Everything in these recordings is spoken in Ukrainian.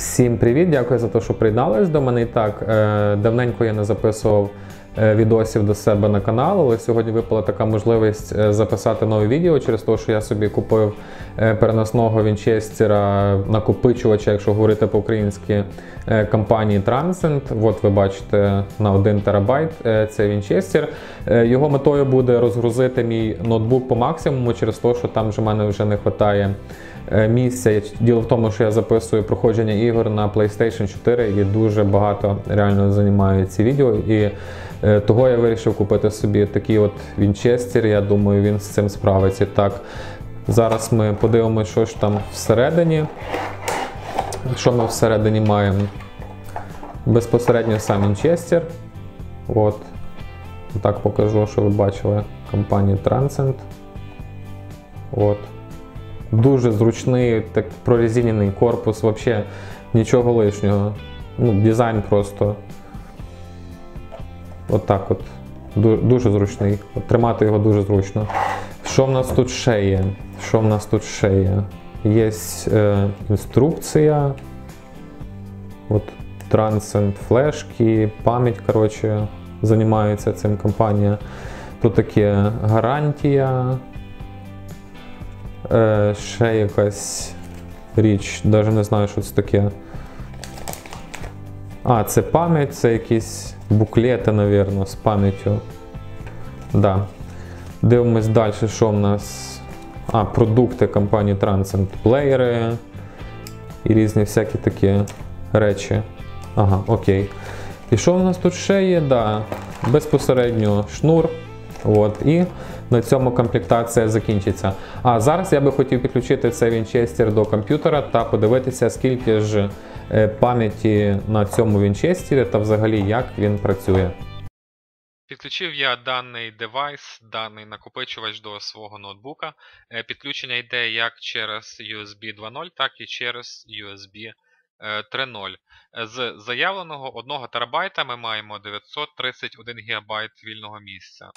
Всім привіт, дякую за те, що приєднались до мене. І так, е, давненько я не записував е, відосів до себе на канал, але сьогодні випала така можливість е, записати нове відео через те, що я собі купив переносного вінчестера накопичувача, якщо говорити по-українськи, компанії Transcend. От ви бачите на 1 терабайт цей вінчестер. Його метою буде розгрузити мій ноутбук по максимуму через те, що там вже мене вже не вистачає місця. Діло в тому, що я записую проходження ігор на PlayStation 4 і дуже багато реально займаю ці відео. І е, того я вирішив купити собі такий от вінчестер. Я думаю, він з цим справиться. Так, зараз ми подивимося, що ж там всередині. Що ми всередині маємо? Безпосередньо сам вінчестер. От. Так покажу, що ви бачили компанію Transcend. От. Дуже зручний, так прорезинений корпус, взагалі нічого лишнього. Ну, дизайн просто. От так от. Дуже зручний. От тримати його дуже зручно. Що в нас тут ще є? Що в нас тут ще є? Є е, інструкція. От Transcend флешки, пам'ять, коротше, займається цим компанія. Тут таке гарантія. Е, ще якась річ, навіть не знаю, що це таке. А, це пам'ять, це якісь буклети, напевно, з пам'яттю. Да. Дивимось далі, що в нас. А, продукти компанії Transcend, плеєри і різні всякі такі речі. Ага, окей. І що в нас тут ще є? Да, безпосередньо шнур. От, і на цьому комплектація закінчиться. А зараз я би хотів підключити цей вінчестер до комп'ютера та подивитися, скільки ж е, пам'яті на цьому вінчестері та взагалі як він працює. Підключив я даний девайс, даний накопичувач до свого ноутбука. Е, Підключення йде як через USB 2.0, так і через USB е, 3.0. Е, З заявленого 1 ТБ ми маємо 931 ГБ вільного місця.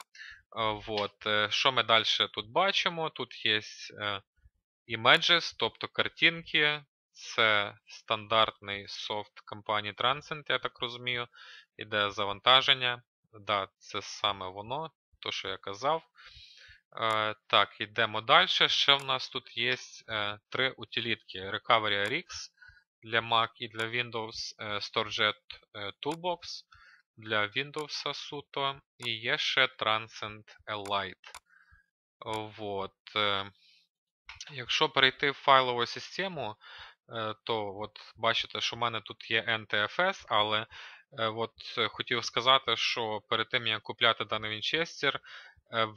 Е, Вот. е, Що ми далі тут бачимо? Тут є е, images, тобто картинки. Це стандартний софт компанії Transcend, я так розумію. Іде завантаження. Да, це саме воно, то, що я казав. Так, йдемо далі. Ще в нас тут є три утилітки: Recovery RX для Mac і для Windows, StoreJet Toolbox для Windows суто, і є ще Transcend Elite. Вот. е, Якщо перейти в файлову систему, е, то от бачите, що в мене тут є NTFS, але е, от хотів сказати, що перед тим як купляти даний вінчестер,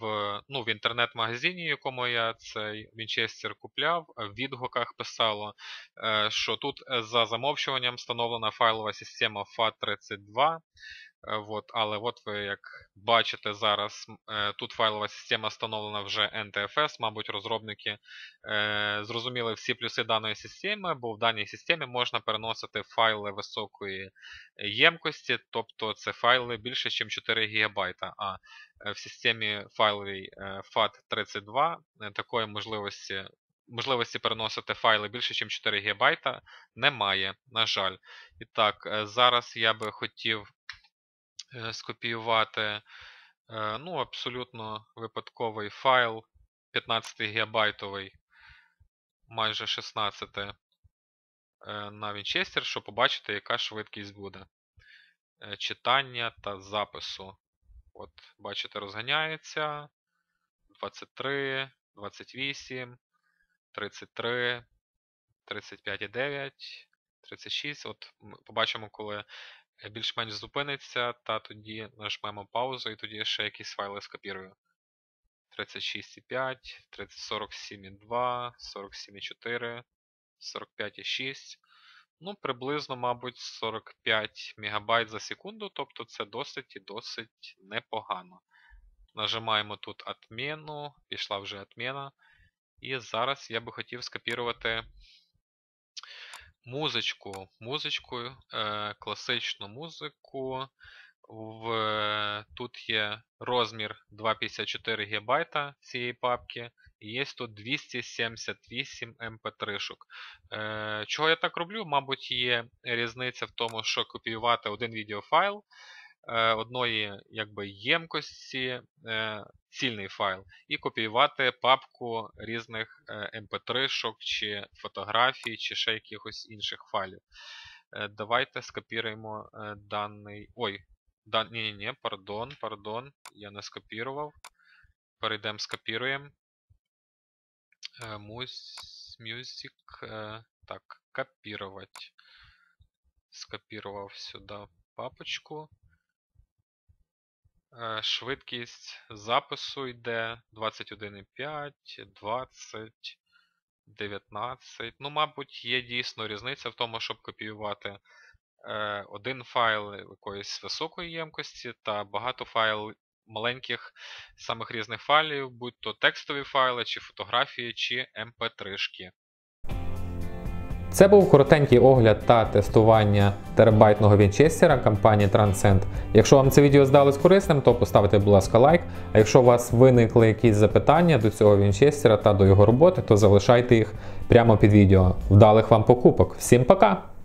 в, ну, в інтернет-магазині, якому я цей вінчестер купляв, в відгуках писало, що тут за замовчуванням встановлена файлова система FAT32. Е, Вот, але от ви як бачите зараз, е, тут файлова система встановлена вже NTFS, мабуть, розробники е, зрозуміли всі плюси даної системи, бо в даній системі можна переносити файли високої ємкості, тобто це файли більше, ніж 4 ГБ. А е, в системі файловій е, FAT32 е, такої можливості. Можливості переносити файли більше, ніж 4 ГБ немає, на жаль. І так, зараз я би хотів скопіювати е, ну, абсолютно випадковий файл 15 гігабайтовий, майже 16 е, на Вінчестер, щоб побачити, яка швидкість буде е, читання та запису. От, бачите, розганяється 23, 28, 33, 35,9, 36. От побачимо, коли е, більш-менш зупиниться, та тоді нажмемо паузу і тоді ще якісь файли скопірую. 36,5, 47,2, 47,4, 45,6. Ну, приблизно, мабуть, 45 МБ за секунду, тобто це досить і досить непогано. Нажимаємо тут отмену, пішла вже отмена. І зараз я би хотів скопірувати музичку. Музичку, е, класичну музику. В, тут є розмір 254 ГБ цієї папки. і є тут 278 mp3-шок. Е, чого я так роблю? Мабуть, є різниця в тому, що копіювати один відеофайл одної якби, ємкості, е, цільний файл, і копіювати папку різних е, mp3-шок, чи фотографій, чи ще якихось інших файлів. Е, давайте скопіруємо е, даний. Ой, да, ні, ні, ні, пардон, пардон, я не скопірував. Перейдемо, скопіруємо. Е, Music. е, Так, копировать. Скопірував сюди папочку. Е, Швидкість запису йде 21,5, 20, 19. Ну, мабуть, є дійсно різниця в тому, щоб копіювати е, один файл якоїсь високої ємкості та багато файл маленьких самих різних файлів, будь то текстові файли, чи фотографії, чи mp3-шки. Це був коротенький огляд та тестування терабайтного вінчестера компанії Transcend. Якщо вам це відео здалось корисним, то поставте, будь ласка, лайк. А якщо у вас виникли якісь запитання до цього вінчестера та до його роботи, то залишайте їх прямо під відео. Вдалих вам покупок. Всім пока!